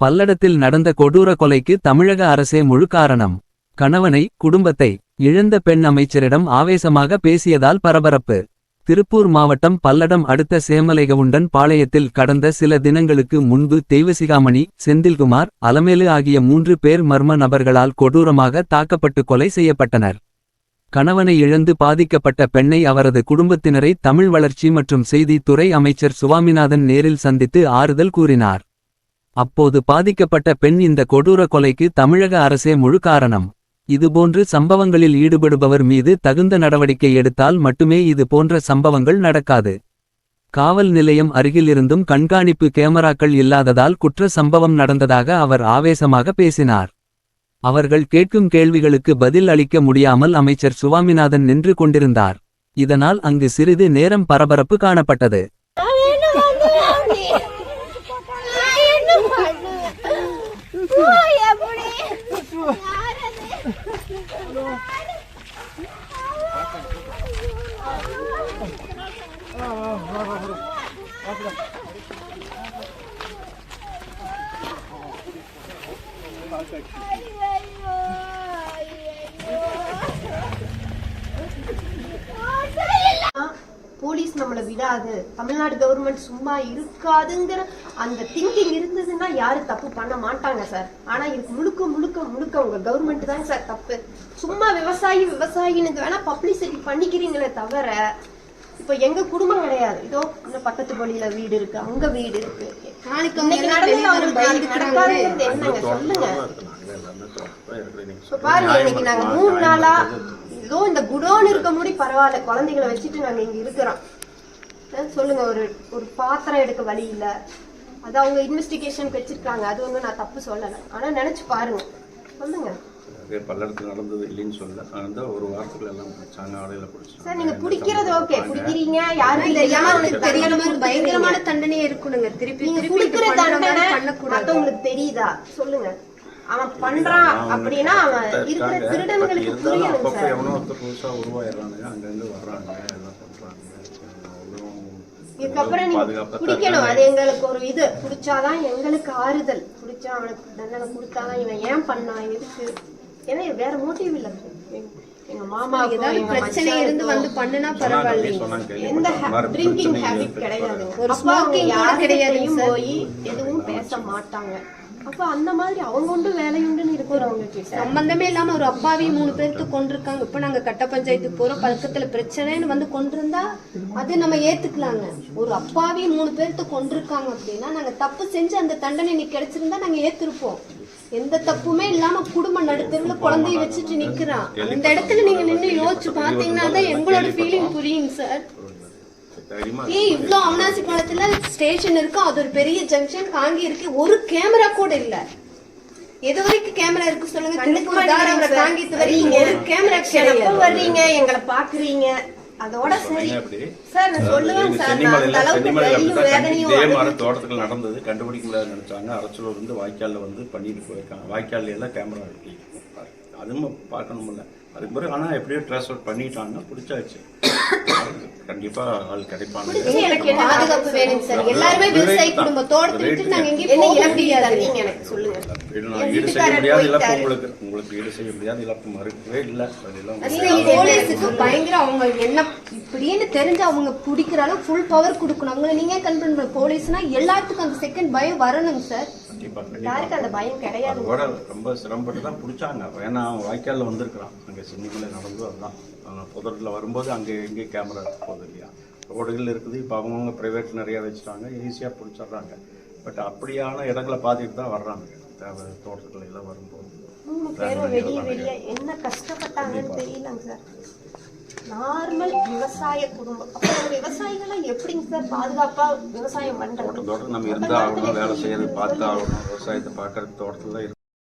பல்லடத்தில் நடந்த கொடூர கொலைக்கு தமிழக அரசே முழு காரணம். கணவனை குடும்பத்தை இழந்த பெண் அமைச்சரிடம் ஆவேசமாக பேசியதால் பரபரப்பு. திருப்பூர் மாவட்டம் பல்லடம் அடுத்த சேமலைகவுண்டன் பாளையத்தில் கடந்த சில தினங்களுக்கு முன்பு தெய்வசிகாமணி செந்தில்குமார் அலமேலு ஆகிய மூன்று பேர் மர்ம நபர்களால் கொடூரமாக தாக்கப்பட்டு கொலை செய்யப்பட்டனர். கணவனை இழந்து பாதிக்கப்பட்ட பெண்ணை அவரது குடும்பத்தினரை தமிழ் வளர்ச்சி மற்றும் செய்தி துறை அமைச்சர் சுவாமிநாதன் நேரில் சந்தித்து ஆறுதல் கூறினார். அப்போது பாதிக்கப்பட்ட பெண் இந்த கொடூர கொலைக்கு தமிழக அரசே முழு காரணம். இதுபோன்று சம்பவங்களில் ஈடுபடுபவர் மீது தகுந்த நடவடிக்கை எடுத்தால் மட்டுமே இது போன்ற சம்பவங்கள் நடக்காது. காவல் நிலையம் அருகிலிருந்தும் கண்காணிப்பு கேமராக்கள் இல்லாததால் குற்ற சம்பவம் நடந்ததாக அவர் ஆவேசமாக பேசினார். அவர்கள் கேட்கும் கேள்விகளுக்கு பதில் அளிக்க முடியாமல் அமைச்சர் சுவாமிநாதன் நின்று கொண்டிருந்தார். இதனால் அங்கு சிறிது நேரம் பரபரப்பு காணப்பட்டது. போலீஸ் நம்மளை விடாது. தமிழ்நாடு கவர்மெண்ட் சும்மா இருக்காதுங்கிற அந்த திங்கிங் இருந்ததுன்னா யாரும் தப்பு பண்ண மாட்டாங்க சார் ஆனா இதுக்கு முழுக்க முழுக்க முழுக்க உங்க கவர்மெண்ட் தான் சார் தப்பு. சும்மா விவசாயி விவசாயின்னு வேணா பப்ளிசிட்டி பண்ணிக்கிறீங்களே தவிர இப்ப எங்க குடும்பம் கிடையாது. இதோ இந்த பக்கத்து பள்ளியில வீடு இருக்கு அங்க வீடு இருக்கு. நாளைக்கு இன்னைக்கு நடந்தது நாளைக்கு. நடக்காதுங்கிறது என்னங்க? சொல்லுங்க. இப்ப பாருங்க இன்னைக்கு நாங்க மூணு நாளா ஏதோ இந்த குடோன் இருக்க முடி பரவாயில்ல. குழந்தைகளை வச்சுட்டு நாங்க இங்க இருக்கிறோம். சொல்லுங்க ஒரு ஒரு பாத்திரம் எடுக்க வழி இல்ல. அது அவங்க இன்வெஸ்டிகேஷன் வச்சிருக்காங்க. அது ஒண்ணும் நான் தப்பு சொல்லல. ஆனா நினைச்சு பாருங்க. சொல்லுங்க. அதே பல்லடத்தில் நடந்தது இல்லைன்னு சொல்ல அந்த ஒரு வாரத்துக்குள்ள எல்லாம் பிடிச்சாங்க ஆடையில பிடிச்சாங்க சார் நீங்க பிடிக்கிறது ஓகே. பிடிக்கிறீங்க யாரும் தெரியாம அவனுக்கு தெரியாத மாதிரி பயங்கரமான தண்டனையே இருக்கணுங்க. திருப்பி நீங்க குடுக்கிற தண்டனை பண்ணக்கூடாது மத்தவங்களுக்கு தெரியுதா? சொல்லுங்க. அவன் பண்றான் அப்படின்னா அவன் இருக்கிற திருடன்களுக்கு புரியணும் சார். எவனோ ஒருத்தர் புதுசா உருவாயிடுறானுங்க அங்கங்க வர்றாங்க எல்லாம் பண்றாங்க அவ்வளோ இதுக்கப்புறம் நீங்க குடிக்கணும். அது எங்களுக்கு ஒரு இது. குடிச்சாதான் எங்களுக்கு ஆறுதல். குடிச்சா அவனுக்கு தண்டனை கொடுத்தாதான் இவன் ஏன் பண்ணான் எதுக்கு? ஏன்னா வேற மோட்டிவ் இல்ல எங்க- மாமாவுக்கோ ஏதாவது பிரச்சனை இருந்து வந்து பண்ணுனா சொன்னாங்க எந்த ட்ரிங்கிங் ஹேபிட். கிடையாது. ஒரு smoking கூட சார். போய் எதுவும் பேச மாட்டாங்க. அப்ப அந்த மாதிரி அவங்க உண்டு வேலையுண்டுன்னு இருக்கிறவங்க கிட்ட சம்பந்தமே இல்லாம ஒரு அப்பாவி மூணு பேருக்கு கொண்டிருக்காங்க இப்ப நாங்க கட்ட பஞ்சாயத்துக்கு போறோம். பக்கத்துல பிரச்சனைன்னு வந்து கொண்டிருந்தா அது நம்ம ஏத்துக்கலாங்க. ஒரு அப்பாவி மூணு பேருக்கு கொண்டிருக்காங்க அப்படின்னா நாங்க தப்பு செஞ்சு அந்த தண்டனை இன்னைக்கு கிடைச்சிருந்தா நாங்க ஏத்திருப்போம். எந்த தப்புமே இல்லாம குடும்ப நடுத்தருல குழந்தைய வச்சுட்டு நிக்கிறான். அந்த இடத்துல நீங்க நின்னு யோசிச்சு பாத்தீங்கன்னா தான் எங்களோட ஃபீலிங் புரியுங்க சார் ஏய் இவ்ளோ அவனாசி காலத்துல ஸ்டேஷன் இருக்கு அது ஒரு பெரிய ஜங்ஷன் காங்கி இருக்கு. ஒரு கேமரா கூட இல்ல. எது வரைக்கும் கேமரா இருக்கு சொல்லுங்க. திருப்பூர் தாராபுரம் காங்கியத்து வரைக்கும் ஒரு கேமரா கிடையாது. வர்றீங்க? எங்களை பாக்குறீங்க? அதோட சரி. சார் நான் சொல்லுவேன் சார் அந்த சென்னிமலையில அளவுக்கு வேதனையும் இதே மாதிரி தோட்டத்துக்கு நடந்தது கண்டுபிடிக்க முடியாது நினைச்சாங்க. அரசூர் வந்து வாய்க்கால்ல வந்து பண்ணிட்டு போயிருக்காங்க. வாய்க்கால்ல எல்லாம் கேமரா இருக்கு அதுவும் பார்க்கணும்ல. அதுக்கு பிறகு ஆனா எப்படியோ ட்ரெஸ் அவுட் பண்ணிட்டாங்க பிடிச்சாச்சு. கண்டிப்பா ஆள் கிடைப்பாங்க. ஈடு செய்ய முடியாத. இழப்பு. உங்களுக்கு உங்களுக்கு ஈடு செய்ய முடியாத. இழப்பு மறுக்கவே இல்லை. அதெல்லாம் அதுல போலீஸுக்கு பயங்கர அவங்க என்ன இப்படின்னு தெரிஞ்சு அவங்க பிடிக்கிற அளவு ஃபுல் பவர் கொடுக்கணும். அவங்கள நீங்க கண்ட்ரோல் பண்ண போலீஸ்னா எல்லாத்துக்கும் அந்த செகண்ட் பயம் வரணுங்க சார். அதோட ரொம்ப சிரமப்பட்டு தான் பிடிச்சாங்க. ஏன்னா அவன் வாய்க்காலில் வந்திருக்கிறான். அங்கே சின்னிமலை நடந்து அதுதான். புதரில் வரும்போது அங்கே எங்கேயும் கேமரா போகுது இல்லையா? ரோடுகள் இருக்குது. இப்போ அவங்கவுங்க ப்ரைவேட் நிறையா வச்சுட்டாங்க. ஈஸியாக பிடிச்சிடுறாங்க. பட் அப்படியான இடங்களை பார்த்துட்டு தான் வர்றாங்க. தேவை தோட்டத்துல எல்லாம் வரும்போது. என்ன கஷ்டப்பட்டாங்கன்னு தெரியலங்க சார். நார்மல் விவசாய குடும்பம் அப்ப அந்த விவசாயிகள்லாம் எப்படிங்க சார் பாதுகாப்பா விவசாயம் பண்றது? தோட்டத்தோட நம்ம இருந்தால் ஆகணும் வேலை செய்யறது பார்த்தா ஆகணும் விவசாயத்தை பார்க்கறது தோட்டத்தில்